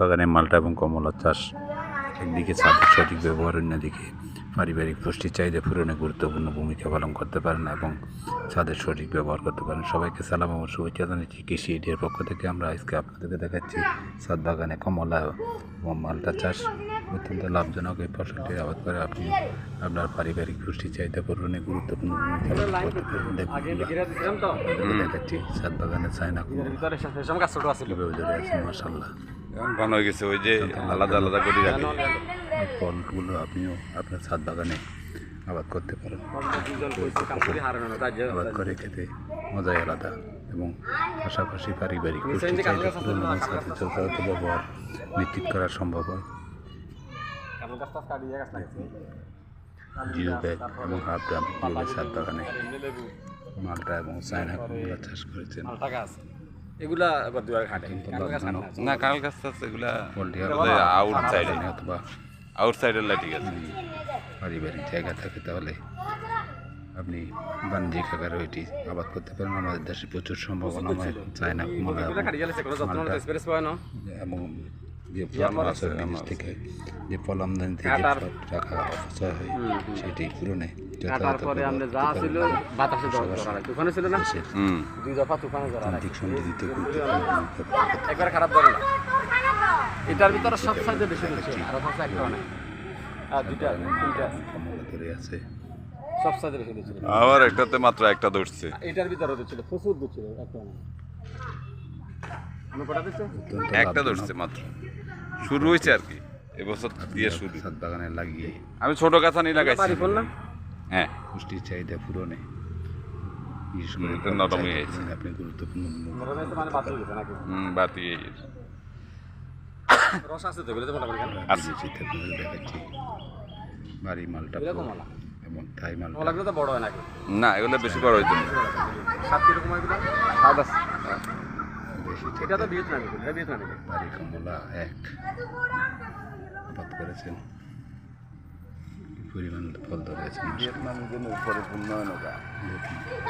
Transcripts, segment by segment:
বাগানে মালটা এবং কমলা চাষ একদিকে ছাদের সঠিক ব্যবহার অন্যদিকে পারিবারিক পুষ্টির চাহিদা পূরণে গুরুত্বপূর্ণ ভূমিকা পালন করতে পারেন এবং ছাদের সঠিক ব্যবহার করতে পারেন। সবাইকে সালাম এবং শুভেচ্ছা জানাচ্ছি। কৃষি এডিয়ার পক্ষ থেকে আমরা আজকে আপনাদেরকে দেখাচ্ছি ছাদ বাগানে কমলা এবং মালটা চাষ। অত্যন্ত লাভজনক এই ফসলটি আবাদ করে আপনি আপনার পারিবারিক পুষ্টির চাহিদা পূরণে গুরুত্বপূর্ণ দেখাচ্ছি ছাদ বাগানে চায়না কীভাবে ধরে আছে মাসাল্লাহ এখন ঘন হয়ে গেছে ওই যে আলাদা আলাদা করে রাখে। ফলগুলো আপনিও আপনার ছাদ বাগানে আবাদ করতে পারেন। আবাদ করে খেতে মজাই আলাদা এবং পাশাপাশি পারিবারিক পুষ্টি চাহিদা পূরণ সাথে যথাযথ ব্যবহার নিশ্চিত করা সম্ভব হয়। এবং হাফ বাগানে মালটা এবং চায়না কুমড়া চাষ করেছেন। এগুলা আবার দুয়ার ঘাটে না কাল গাছ এগুলা আউট সাইডে অথবা আউট সাইডের লাইটিং আছে। যদি পারিবারিক জায়গা থাকে তাহলে আপনি বাণিজ্যিক আকারে ওইটি আবাদ করতে পারেন। আমাদের দেশে প্রচুর সম্ভাবনা চায়না কুমড়া এবং যে ফল আছে বিদেশ থেকে যে ফল আমদানি থেকে টাকা অপচয় হয় সেটি পূরণে কাটার আমরা যা ছিল বাতাসে জড়া ছিল না? দুই দফা তুফানে জড়া লাগে আর্থিক সমৃদ্ধিতে গুরুত্বপূর্ণ ভূমিকা একবার খারাপ ধরে না। এটার ভিতরে বেশি হচ্ছে আর সব একটা অনেক আর দুইটা দুইটা। ধরে আছে। বেশি আবার একটাতে মাত্র একটা ধরছে। এটার ভিতরে দিচ্ছিল প্রচুর দিচ্ছিল একটা অনেক ধরছে মাত্র। শুরু হয়েছে আর কি এবছর দিয়ে শুরু। ছাদ বাগানে লাগিয়ে। আমি ছোট গাছা নিয়ে লাগাইছি। না হ্যাঁ। পুষ্টির চাহিদা পূরণে। বিশেষ করে এটা ফলের নরম চাহিদা হয়ে গেছে। পূরণে আপনি গুরুত্বপূর্ণ মনে বাতি রস আছে তো দেখাচ্ছি। বাড়ি মালটা এবং থাই কমলাগুলো তো বড় হয় নাকি? না এগুলো বেশি বড় হইতো না। সাত কীরকম হয় আছে। বেশি এটা তো ভিয়েতনামি এটা ভিয়েতনামি বাড়ি কমলা এক। আবাদ করেছেন। কি পরিমাণ ফল ধরেছে ভিয়েতনামের জন্য পরিপূর্ণ নৌকা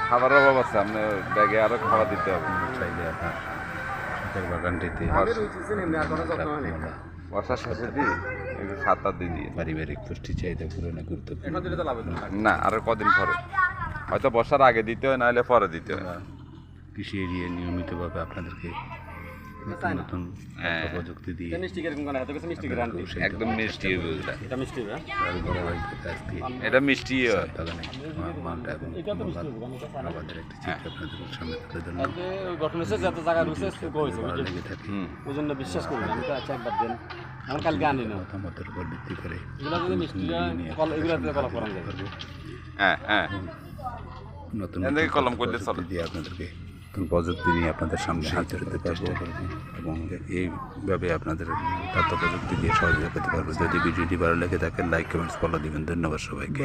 খাবারের অভাব আছে আপনার ব্যাগে আরও খাবার দিতে হবে। চাইলে আপনার শখের বাগানটিতে বর্ষার শেষে দিই সাত আট দিয়ে। পারিবারিক পুষ্টি চাহিদা পূরণে গুরুত্বপূর্ণ। না আরও কদিন পরে। হয়তো বর্ষার আগে দিতে হয় নাহলে পরে দিতে হয়। কৃষি এরিয়া নিয়মিতভাবে আপনাদেরকে নতুন নতুন হ্যাঁ। প্রযুক্তি দিয়ে এটা মিষ্টি কীরকম করে হয়তো কিছু মিষ্টি গ্যারান্টি একদম মিষ্টি হবে ওগুলা। এটা মিষ্টি হবে আর বড় ভাই থেকে আজকে এটা মিষ্টি হয় বাগানে মা- মালটা এবং কমলার আমাদের একটি চিত্র আপনাদের সামনে তুলে ধরলাম। তাতে ওই গঠন হয়েছে যত জায়গা রুচে হয়েছে ভালো লেগে থাকে। হুম। ওই জন্য বিশ্বাস করি না আমি তো আচ্ছা একবার দেন। আমার কালকে আনি না। মতামতের উপর ভিত্তি করে এগুলো যদি মিষ্টি এগুলো কলা করা যায়। হ্যাঁ হ্যাঁ। নতুন এখান থেকে নতুন কলম করলে চলে। দিয়ে আপনাদেরকে প্রযুক্তি নিয়ে আপনাদের সামনে হাজির হতে পারব। এবং এইভাবে আপনাদের তথ্য প্রযুক্তি দিয়ে সহযোগিতা করতে পারব। যদি ভিডিওটি ভালো লেগে থাকে লাইক কমেন্টস ফলো দিবেন। ধন্যবাদ সবাইকে।